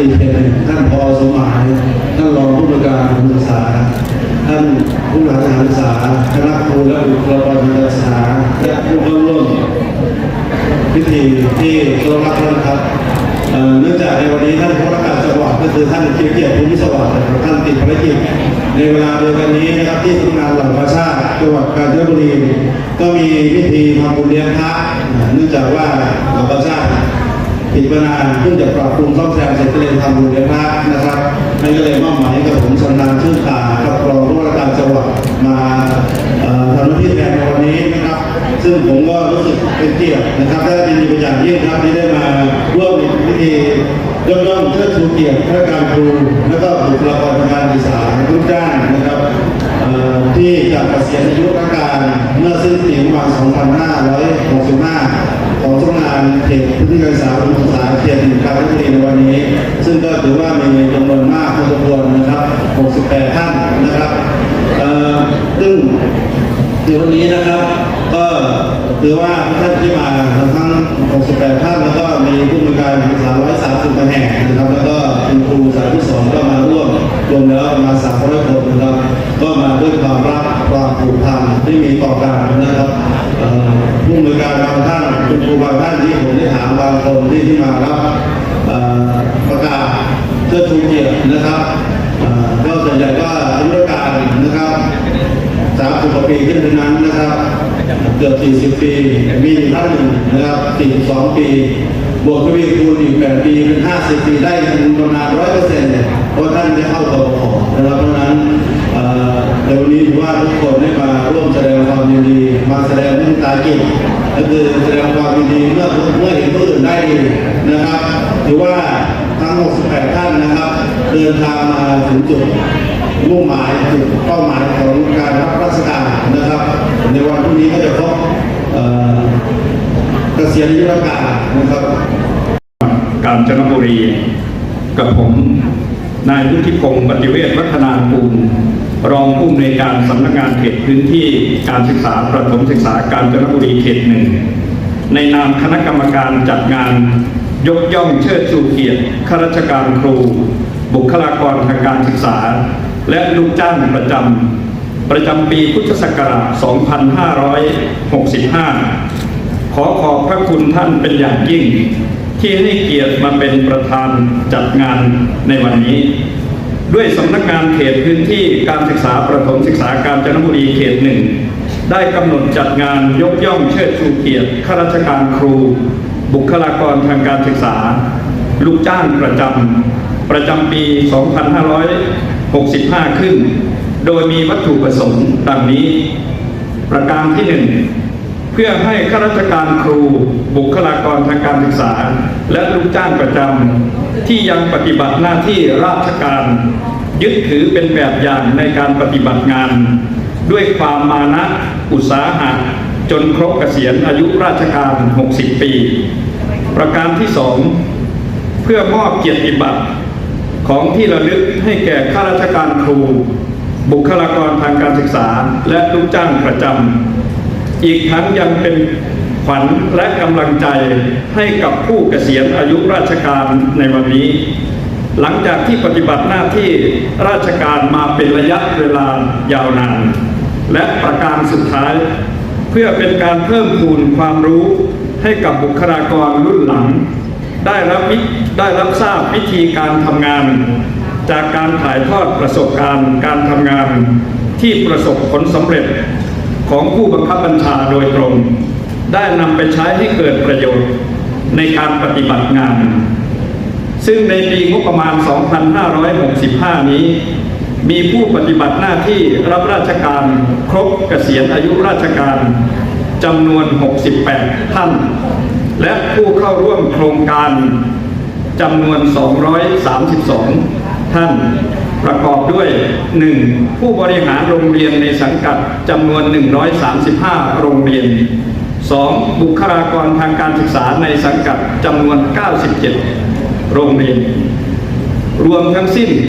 ที่เป็นท่านพอสมัยท่านรองผู้บริการศึกษา ท่านผู้บริหารศึกษาคณะครูและบุคลากรทางการศึกษาและผู้เข้าร่วมพิธีที่เคารพร่านครับเนื่องจากในวันนี้ท่านผู้รัการจังหวัดก็คือท่านเกียรติภูมิสวัสดิ์ท่านติดภารกิจในเวลาเดียวกันนี้นะครับที่ทำนงานหลังประชาจังหวัดกาญจนบุรีก็มีพิธีทำบุญเลี้ยงพระเนื่องจากว่า ปิดมานานเพิ่งจะปรับปรุงซ่อมแซมเสร็จก็เลยทำบุญเลี้ยงพระนะครับนั่นก็เลยมอบหมายกับผมชำนาญชื่นตากับรองผู้ว่าราชการจังหวัดมาทำหน้าที่แทนในวันนี้นะครับ ซึ่งผมก็รู้สึกเป็นเกียรตินะครับและยินดีเป็นอย่างยิ่งครับที่ได้มาร่วมในพิธียกย่องเชิดชูเกียรติข้าราชการครูและก็บุคลากรทางการศึกษาทุกด้านนะครับเอ่อที่จะเกษียณอายุราชการเมื่อสิ้นปีประมาณ2565 ของสำนักงาน เขตพื้นที่การศึกษาอุดมศึกษาเขตหนึ่งการบุรีในวันนี้ ซึ่งก็ถือว่ามีจำนวนมากพอสมควรนะครับ 68 ท่านนะครับซึ่งในวันนี้นะครับ ก็ถือว่าท่านที่มาทั้ง 68 ท่านแล้วก็มีผู้มีการศึกษา130แห่งนะครับ แล้วก็คุณครูสายที่สองก็มาร่วมรวมแล้วประมาสามร้อยคนนะครับ ก็มาด้วยความรักความผูกพันที่มีต่อกันนะครับผู้มีการบางท่านคุณครูบางท่าน นที่ที่มารับประกาศเพื่อชูเกียรตินะครับก็ส่วนใหญ่ก็อายุรการนะครับสามสิบกว่าปีขึ้นนั้นนะครับ เกือบสี่สิบปีมีท่านหนึ่งนะครับสี่สองปี บวกทวีคูณอีกแปดปีเป็นห้าสิบปีได้ถึงประมาณร้อยเปอร์เซ็นต์เนี่ยเพราะท่านได้เข้ากบขนะครับเพราะนั้นในวันนี้ถือว่าทุกคนได้มาร่วมแสดงความยินดี มาแสดงมุตากิจ ก็คือแสดงความยินดีเมื่อเมื่อเห็นผู้อื่นได้ดีนะครับถือว่าทั้ง 68 ท่านนะครับ เดินทางมาถึงจุดมุ่งหมายจุดเป้าหมายของการรับราชการนะครับ ในวันพรุ่งนี้ก็จะครบเกษียณอายุราชการนะครับ กาญจนบุรีกับผม นายวุฒิพงศ์ปฏิเวศวัฒนาภูมิรองผู้อำนวยการสำนักงานเขตพื้นที่การศึกษาประถมศึกษากาญจนบุรีเขตหนึ่งในนามคณะกรรมการจัดงาน ยกย่องเชิดชูเกียรติข้าราชการครู บุคลากรทางการศึกษา และลูกจ้างประจำประจำปีพุทธศักราช 2565 ขอขอบพระคุณท่านเป็นอย่างยิ่ง ที่ให้เกียรติมาเป็นประธานจัดงานในวันนี้ ด้วยสำนักงานเขตพื้นที่การศึกษาประถมศึกษาการจนบุรีเขตหนึ่งได้กำหนดจัดงานยกย่องเชิดชูเกียรติข้าราชการครู บุคลากรทางการศึกษา ลูกจ้างประจำประจำปี 2565 ขึ้น โดยมีวัตถุประสงค์ดังนี้ ประการที่หนึ่ง เพื่อให้ข้าราชการครู บุคลากรทางการศึกษา และลูกจ้างประจำที่ยังปฏิบัติหน้าที่ราชการ ยึดถือเป็นแบบอย่างในการปฏิบัติงาน ด้วยความมานะอุตสาหะจนครบเกษียณอายุราชการ 60 ปี ประการที่สองเพื่อมอบเกียรติบัตรของที่ระลึกให้แก่ข้าราชการครู บุคลากรทางการศึกษา และลูกจ้างประจำ อีกทั้งยังเป็นขวัญและกำลังใจให้กับผู้เกษียณอายุราชการในวันนี้ หลังจากที่ปฏิบัติหน้าที่ราชการมาเป็นระยะเวลายาวนาน และประการสุดท้าย เพื่อเป็นการเพิ่มพูนความรู้ให้กับบุคลากรรุ่นหลัง ได้รับได้รับทราบวิธีการทำงาน จากการถ่ายทอดประสบการณ์การทำงานที่ประสบผลสำเร็จ ของผู้บังคับบัญชาโดยตรง ได้นำไปใช้ให้เกิดประโยชน์ในการปฏิบัติงาน ซึ่งในปีงบประมาณ 2565 นี้ มีผู้ปฏิบัติหน้าที่รับราชการครบเกษียณอายุราชการจำนวน 68 ท่าน และผู้เข้าร่วมโครงการจำนวน 232 ท่าน ประกอบด้วย 1. ผู้บริหารโรงเรียนในสังกัดจำนวน 135 โรงเรียน 2. บุคลากรทางการศึกษาในสังกัดจำนวน 97 โรงเรียน รวมทั้งสิ้น